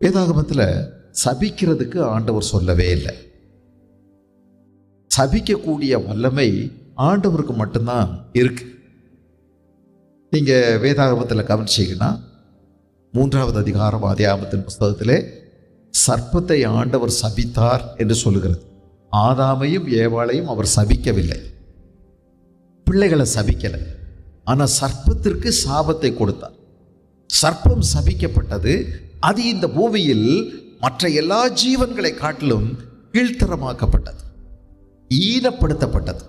வேதாகமத்தில் சபிக்கிறதுக்கு ஆண்டவர் சொல்லவே இல்லை. சபிக்கக்கூடிய வல்லமை ஆண்டவருக்கு மட்டும்தான் இருக்கு. நீங்கள் வேதாகமத்தில் கவனிச்சீங்கன்னா மூன்றாவது அதிகாரம் ஆதியாகமத்தின் புஸ்தகத்திலே சர்ப்பத்தை ஆண்டவர் சபித்தார் என்று சொல்லுகிறது. ஆதாமையும் ஏவாளையும் அவர் சபிக்கவில்லை. பிள்ளைகளை சபிக்கலை. ஆனால் சர்ப்பத்திற்கு சாபத்தை கொடுத்தார். சர்ப்பம் சபிக்கப்பட்டது அது இந்த பூமியில் மற்ற எல்லா ஜீவன்களை காட்டிலும் கீழ்த்தரமாக்கப்பட்டது. ஈனப்படுத்தப்பட்டது.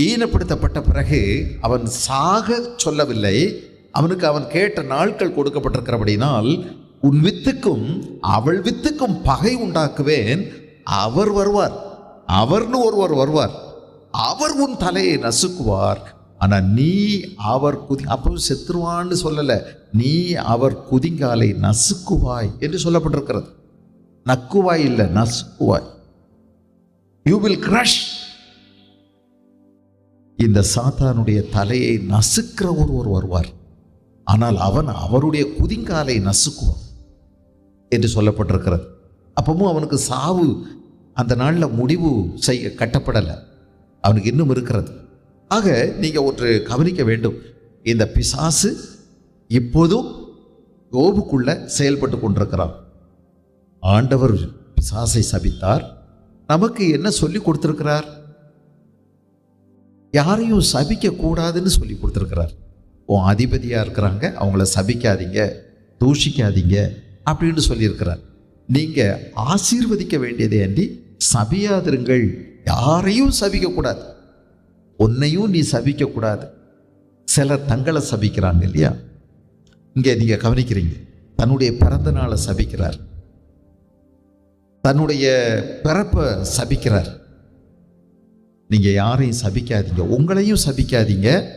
ஈனப்படுத்தப்பட்ட பிறகு அவன் சாக சொல்லவில்லை. அவனுக்கு அவன் கேட்ட நாட்கள் கொடுக்கப்பட்டிருக்கிறபடினால் உன் வித்துக்கும் அவள் வித்துக்கும் பகை உண்டாக்குவேன். அவர் வருவார். அவர்னு ஒருவர் வருவார். அவர் உன் தலையை நசுக்குவார். ஆனால் நீ அவர் குதி அப்போ செத்துருவான்னு சொல்லலை. நீ அவர் குதிங்காலை நசுக்குவாய் என்று சொல்லப்பட்டிருக்கிறது. நக்குவாய் இல்லை நசுக்குவாய். யூ வில் கிரஷ் இந்த சாத்தானுடைய தலையை நசுக்கிற ஒருவர் வருவார். ஆனால் அவன் அவருடைய குதிங்காலை நசுக்குவான் என்று சொல்லப்பட்டிருக்கிறது. அப்பவும் அவனுக்கு சாவு அந்த நாளில் முடிவு செய்ய கட்டப்படலை. அவனுக்கு இன்னும் இருக்கிறது. ஆக நீங்கள் ஒன்று கவனிக்க வேண்டும். இந்த பிசாசு இப்போதும் கோபுக்குள்ள செயல்பட்டு கொண்டிருக்கிறான். ஆண்டவர் பிசாசை சபித்தார். நமக்கு என்ன சொல்லி கொடுத்துருக்கிறார்? யாரையும் சபிக்க கூடாதுன்னு சொல்லி கொடுத்துருக்கிறார். உன் அதிபதியாக இருக்கிறாங்க. அவங்கள சபிக்காதீங்க. தூஷிக்காதீங்க அப்படின்னு சொல்லியிருக்கிறார். நீங்கள் ஆசீர்வதிக்க வேண்டியதே அன்றி சபியாதிருங்கள். யாரையும் சபிக்கக்கூடாது உன்னையும் நீ சபிக்கக்கூடாது. சிலர் தங்களை சபிக்கிறாங்க இல்லையா? இங்கே நீங்கள் கவனிக்கிறீங்க. தன்னுடைய பிறந்த நாளை சபிக்கிறார். தன்னுடைய பிறப்பை சபிக்கிறார். நீங்கள் யாரையும் சபிக்காதீங்க. உங்களையும் சபிக்காதீங்க.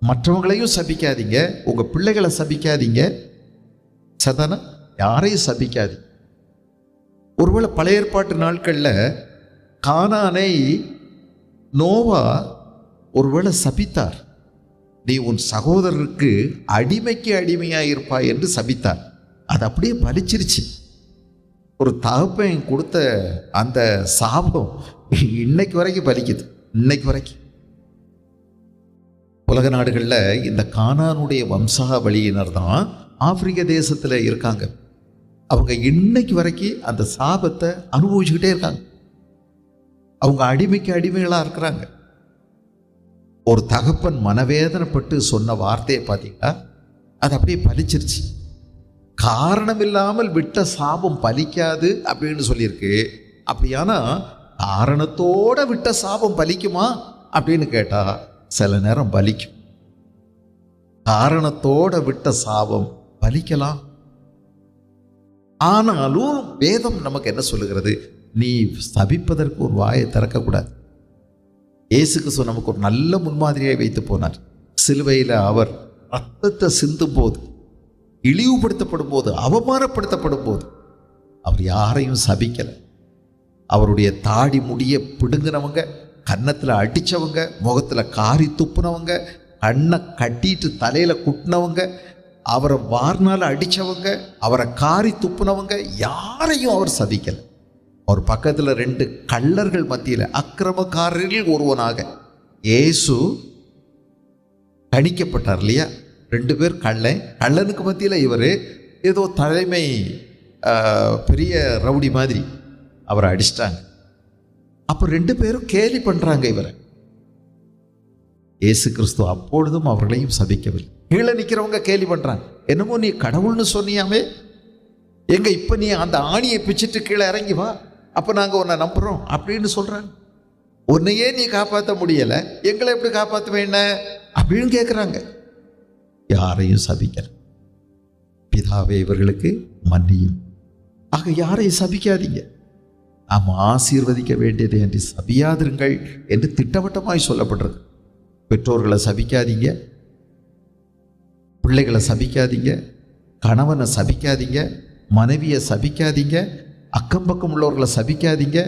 மற்றவங்களையும் சபிக்காதீங்க. உங்கள் பிள்ளைகளை சபிக்காதீங்க. சதானா யாரையும் சபிக்காதீங்க. ஒருவேளை பழைய ஏற்பாட்டு நாட்களில் கானானை நோவா ஒருவேளை சபித்தார் நீ உன் சகோதரருக்கு அடிமைக்கு அடிமையாக இருப்பாய் என்று சபித்தார். அது அப்படியே பலிச்சிருச்சு. ஒரு தகப்பன் கொடுத்த அந்த சாபம் இன்னைக்கு வரைக்கும் பலிக்குது. இன்னைக்கு வரைக்கும். உலக நாடுகளில் இந்த கானானுடைய வம்சாவளியினர் தான் ஆப்பிரிக்க தேசத்தில் இருக்காங்க. அவங்க இன்னைக்கு வரைக்கும் அந்த சாபத்தை அனுபவிச்சுக்கிட்டே இருக்காங்க. அவங்க அடிமைக்கு அடிமைகளாக இருக்கிறாங்க. ஒரு தகப்பன் மனவேதனைப்பட்டு சொன்ன வார்த்தையை பார்த்தீங்கன்னா அது அப்படியே பலிச்சிருச்சு காரணம் இல்லாமல் விட்ட சாபம் பலிக்காது அப்படின்னு சொல்லியிருக்கு. அப்படியானா காரணத்தோட விட்ட சாபம் பலிக்குமா அப்படின்னு கேட்டா சில நேரம் பலிக்கும். காரணத்தோட விட்ட சாபம் பலிக்கலாம். ஆனாலும் வேதம் நமக்கு என்ன சொல்லுகிறது? நீ ஸ்தபிப்பதற்கு ஒரு வாயை திறக்கக்கூடாது. இயேசு கிறிஸ்து நமக்கு ஒரு நல்ல முன்மாதிரியை வைத்து போனார். சிலுவையில் அவர் ரத்தத்தை சிந்தும் போது இழிவுபடுத்தப்படும் போது அவமானப்படுத்தப்படும் போது அவர் யாரையும் சபிக்கலை. அவருடைய தாடி முடிய பிடுங்கினவங்க கன்னத்தில் அடித்தவங்க முகத்தில் காரி துப்புனவங்க கண்ணை கட்டிட்டு தலையில் குட்டினவங்க அவரை வார்னால் அடித்தவங்க அவரை காரி துப்புனவங்க யாரையும் அவர் சபிக்கலை. அவர் பக்கத்தில் ரெண்டு கள்ளர்கள் மத்தியில் அக்கிரமக்காரர்கள் ஒருவனாக ஏசு கணிக்கப்பட்டார் இல்லையா? ரெண்டு பேர் கள்ளன் கள்ளனுக்கு மத்தியில் இவர் ஏதோ தலைமை பெரிய ரவுடி மாதிரி அவரை அடிச்சிட்டாங்க. அப்போ ரெண்டு பேரும் கேலி பண்ணுறாங்க இவரை. ஏசு கிறிஸ்து அப்பொழுதும் அவர்களையும் சபிக்கவில்லை. கீழே நிற்கிறவங்க கேலி பண்ணுறாங்க என்னமோ நீ கடவுள்னு சொன்னியாமே. எங்கே இப்போ நீ அந்த ஆணியை பிச்சுட்டு கீழே இறங்கி வா. அப்போ நாங்கள் உன்னை நம்புகிறோம் அப்படின்னு சொல்கிறாங்க உன்னையே நீ காப்பாற்ற முடியலை. எங்களை எப்படி காப்பாற்ற அப்படின்னு கேட்குறாங்க யாரையும் சபிக்கல. பிதாவே இவர்களுக்கு மன்னியும். ஆக யாரையும் சபிக்காதீங்க. நாம் ஆசீர்வதிக்க வேண்டியது என்று சபியாதிருங்கள் என்று திட்டவட்டமாய் சொல்லப்படுறது பெற்றோர்களை சபிக்காதீங்க. பிள்ளைகளை சபிக்காதீங்க. கணவனை சபிக்காதீங்க. மனைவியை சபிக்காதீங்க. அக்கம் பக்கம் உள்ளவர்களை சபிக்காதீங்க.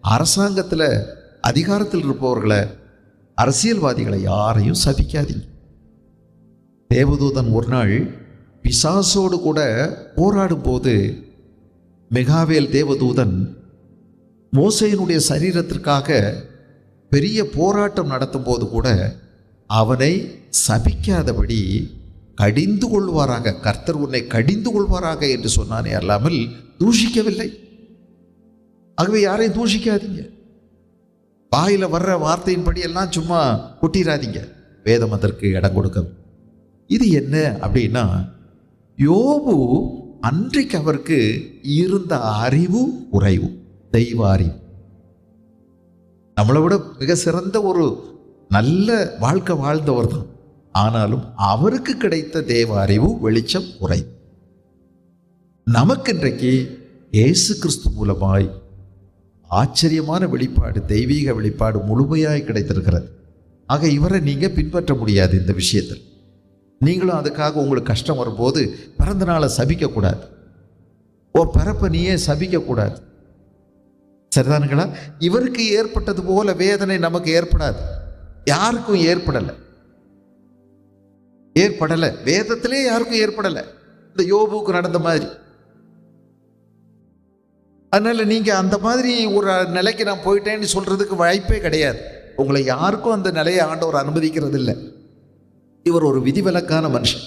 அரசாங்கத்தில் அதிகாரத்தில் இருப்பவர்களை அரசியல்வாதிகளை யாரையும் சபிக்காதீங்க. தேவதூதன் ஒரு நாள் பிசாசோடு கூட போராடும் போது மெகாவேல் தேவதூதன் மோசையினுடைய சரீரத்திற்காக பெரிய போராட்டம் நடத்தும் போது கூட அவனை சபிக்காதபடி கடிந்து கொள்வாராக கர்த்தர் உன்னை கடிந்து கொள்வாராக என்று சொன்னானே அல்லாமல் தூஷிக்கவில்லை. ஆகவே யாரையும் தூஷிக்காதீங்க. வாயில் வர்ற வார்த்தையின்படி எல்லாம் சும்மா கொட்டிடாதீங்க வேதம் அதற்கு இடம் கொடுக்க இது என்ன அப்படின்னா யோபு அன்றைக்கு அவருக்கு இருந்த அறிவு குறைவு தெய்வ அறிவு. நம்மளை விட மிக சிறந்த ஒரு நல்ல வாழ்க்கை வாழ்ந்தவர் தான். ஆனாலும் அவருக்கு கிடைத்த தேவ அறிவு வெளிச்சம் குறை நமக்கு இன்றைக்கு இயேசு கிறிஸ்து மூலமாய் ஆச்சரியமான வெளிப்பாடு தெய்வீக வெளிப்பாடு முழுமையாக கிடைத்திருக்கிறது. ஆக இவரை நீங்கள் பின்பற்ற முடியாது இந்த விஷயத்தில். நீங்களும் அதுக்காக உங்களுக்கு கஷ்டம் வரும்போது பிறந்த நாளை சபிக்கக்கூடாது. ஓ பிறப்பை நீயே சபிக்கக்கூடாது. சரிதானுங்களா? இவருக்கு ஏற்பட்டது போல வேதனை நமக்கு ஏற்படாது. யாருக்கும் ஏற்படலை. ஏற்படலை. வேதத்திலே யாருக்கும் ஏற்படலை. இந்த யோபுக்கு நடந்த மாதிரி. அதனால நீங்கள் அந்த மாதிரி ஒரு நிலைக்கு நான் போயிட்டேன்னு சொல்கிறதுக்கு வாய்ப்பே கிடையாது. உங்களை யாருக்கும் அந்த நிலையை ஆண்டவர் அனுமதிக்கிறது இல்லை இவர் ஒரு விதிவிலக்கான மனுஷன்.